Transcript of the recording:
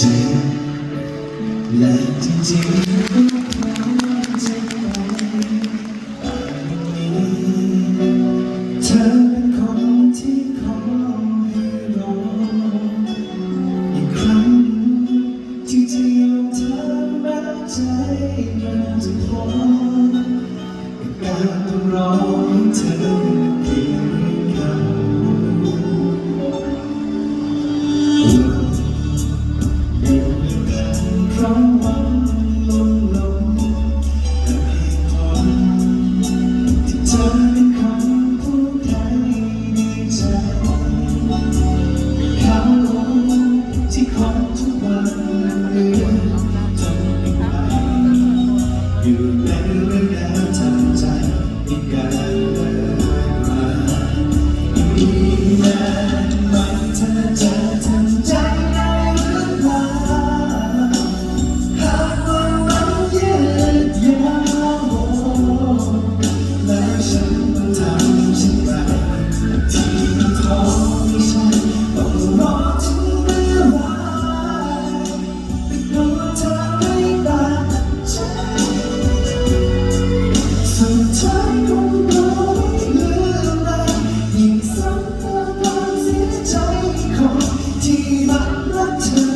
จริงและจริงเธอเป็นคนที่ขอให้รออีกครั้งที่จะยอมทำใจมันจะพอการ้องรอให้เธอ the time.